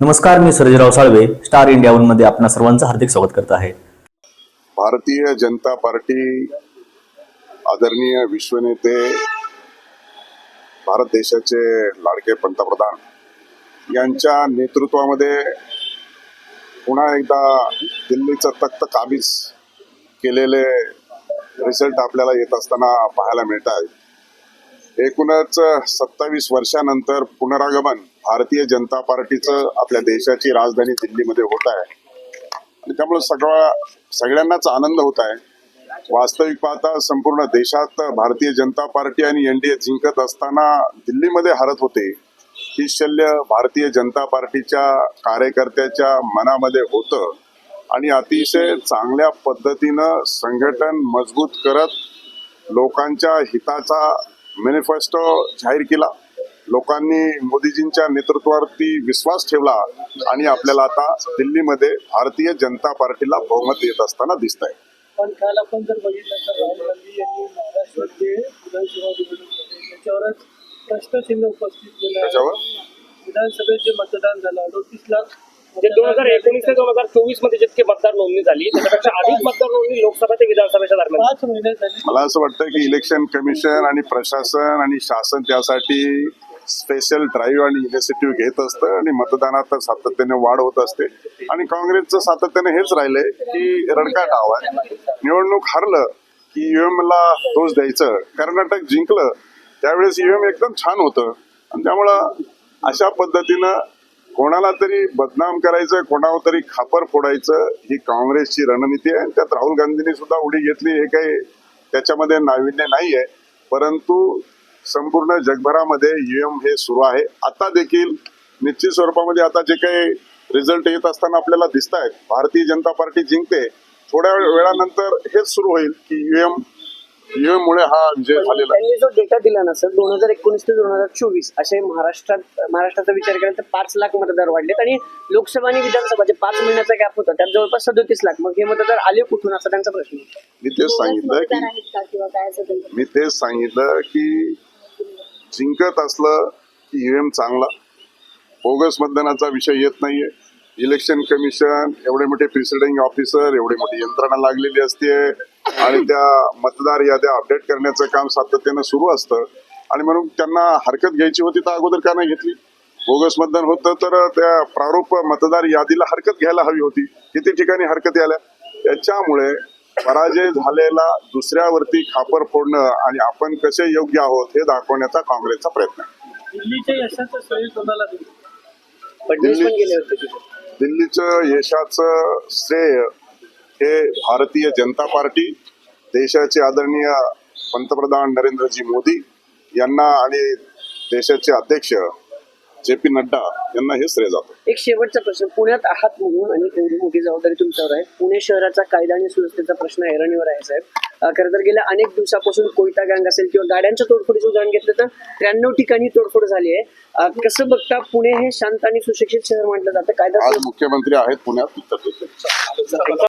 नमस्कार मी Sarjerao Salve star India वनमध्ये आपणा सर्वांचं हार्दिक स्वागत करत आहे. भारतीय जनता पार्टी आदरणीय विश्वनेते भारत देशाचे लाडके पंतप्रधान यांच्या नेतृत्वामध्ये पुन्हा एकदा दिल्लीचं तख्त काबीज केलेले रिझल्ट आपल्याला येत असताना पाहायला मिळत आहे एकूणच सत्तावीस वर्षानंतर पुनरागमन भारतीय जनता पार्टीचं आपल्या देशाची राजधानी दिल्लीमध्ये होत आहे. आणि त्यामुळे सगळा सगळ्यांनाच आनंद होत आहे. वास्तविक पाहता संपूर्ण देशात भारतीय जनता पार्टी आणि एनडीए जिंकत असताना दिल्लीमध्ये हरत होते. ही शल्य भारतीय जनता पार्टीच्या कार्यकर्त्याच्या मनामध्ये होतं. आणि अतिशय चांगल्या पद्धतीनं संघटन मजबूत करत लोकांच्या हिताचा मॅनिफेस्टो जाहीर केला. लोकांनी मोदीजींच्या नेतृत्वावरती विश्वास ठेवला आणि आपल्याला आता दिल्लीमध्ये भारतीय जनता पार्टीला बहुमत येत असताना दिसत आहे पण काल आपण जर बघितलं तर राहुल गांधी यांनी महाराष्ट्रात जे विधानसभा निवडणूक झाली त्याच्यावरच प्रश्नचिन्ह उपस्थित केलं आहे. त्याच्यावर? विधानसभेत जे मतदान झालं अडोतीस लाख म्हणजे दोन हजार एकोणीस ते दोन हजार चोवीसमध्ये जितके मतदार नोंदणी झाली त्याच्यापेक्षा अधिक मतदार नोंदणी लोकसभा ते विधानसभेच्या दरम्यान. पाच महिने झाले. मला असं वाटतं की इलेक्शन कमिशन आणि प्रशासन आणि शासन त्यासाठी स्पेशल ड्राईव्ह आणि इनिशिएटिव्ह घेत असतं आणि मतदानात सातत्याने वाढ होत असते. आणि काँग्रेसचं सातत्याने हेच राहिलंय की रडका डाव आहे निवडणूक हरलं की ईव्हीएम ला दोष द्यायचं कर्नाटक जिंकलं त्यावेळेस ईव्हीएम एकदम छान होतं. आणि त्यामुळं अशा पद्धतीनं कोणाला तरी बदनाम करायचं कोणावर तरी खापर फोडायचं ही काँग्रेसची रणनीती आहे. आणि त्यात राहुल गांधींनी सुद्धा उडी घेतली हे काही त्याच्यामध्ये नाविन्य नाही आहे परंतु संपूर्ण जगभरामध्ये ईव्हीएम हे सुरू आहे. आता देखील निश्चित स्वरूपामध्ये आता जे काही रिझल्ट येत असताना आपल्याला दिसत आहेत भारतीय जनता पार्टी जिंकते. थोड्या वेळानंतर हेच सुरू होईल की ईव्हीएम ईव्हीएम मुळे हा विजय झालेला आहे. त्यांनी जो डेटा दिला ना सर दोन हजार एकोणीस ते दोन हजार चोवीस असे महाराष्ट्रात महाराष्ट्राचा विचार केला तर पाच लाख मतदार वाढलेत आणि लोकसभा आणि विधानसभा जे पाच महिन्याचा गॅप होता त्यात जवळपास सदोतीस लाख. मग हे मतदार आले कुठून? असा त्यांचा प्रश्न. मी तेच सांगितलं की मी तेच सांगितलं की जिंकत असलं की ईव्हीएम चांगला. बोगस मतदानाचा विषय येत नाहीये. इलेक्शन कमिशन एवढे मोठे प्रिसिडिंग ऑफिसर एवढी मोठी यंत्रणा लागलेली असते. आणि त्या मतदार याद्या अपडेट करण्याचं काम सातत्यानं सुरू असतं. आणि म्हणून त्यांना हरकत घ्यायची होती तर अगोदर का नाही घेतली? बोगस मतदान होतं तर त्या प्रारूप मतदार यादीला हरकत घ्यायला हवी होती. किती ठिकाणी हरकत आल्या? त्याच्यामुळे पराजय झालेला दुसऱ्यावरती खापर फोडणं आणि आपण कसे योग्य आहोत हे दाखवण्याचा काँग्रेसचा प्रयत्न. दिल्लीचं यशाचं श्रेय हे भारतीय जनता पार्टी देशाचे आदरणीय पंतप्रधान नरेंद्रजी मोदी यांना आणि देशाचे अध्यक्ष जे पी नड्डा यांना हे श्रेय जातं. एक शेवटचा प्रश्न. पुण्यात आहात म्हणून आणि एवढी मोठी जबाबदारी तुमच्यावर आहे. पुणे शहराचा कायदा आणि सुव्यवस्थेचा प्रश्न ऐरणीवर आहे साहेब. खरं तर गेल्या अनेक दिवसापासून कोयता गँग असेल किंवा गाड्यांच्या तोडफोडीचं उदाहरण घेतलं तर त्र्याण्णव ठिकाणी तोडफोड झाली आहे. कसं बघता पुणे हे शांत आणि सुशिक्षित शहर म्हटलं जातं? कायदा मुख्यमंत्री आहेत पुण्यात उत्तर प्रदेश.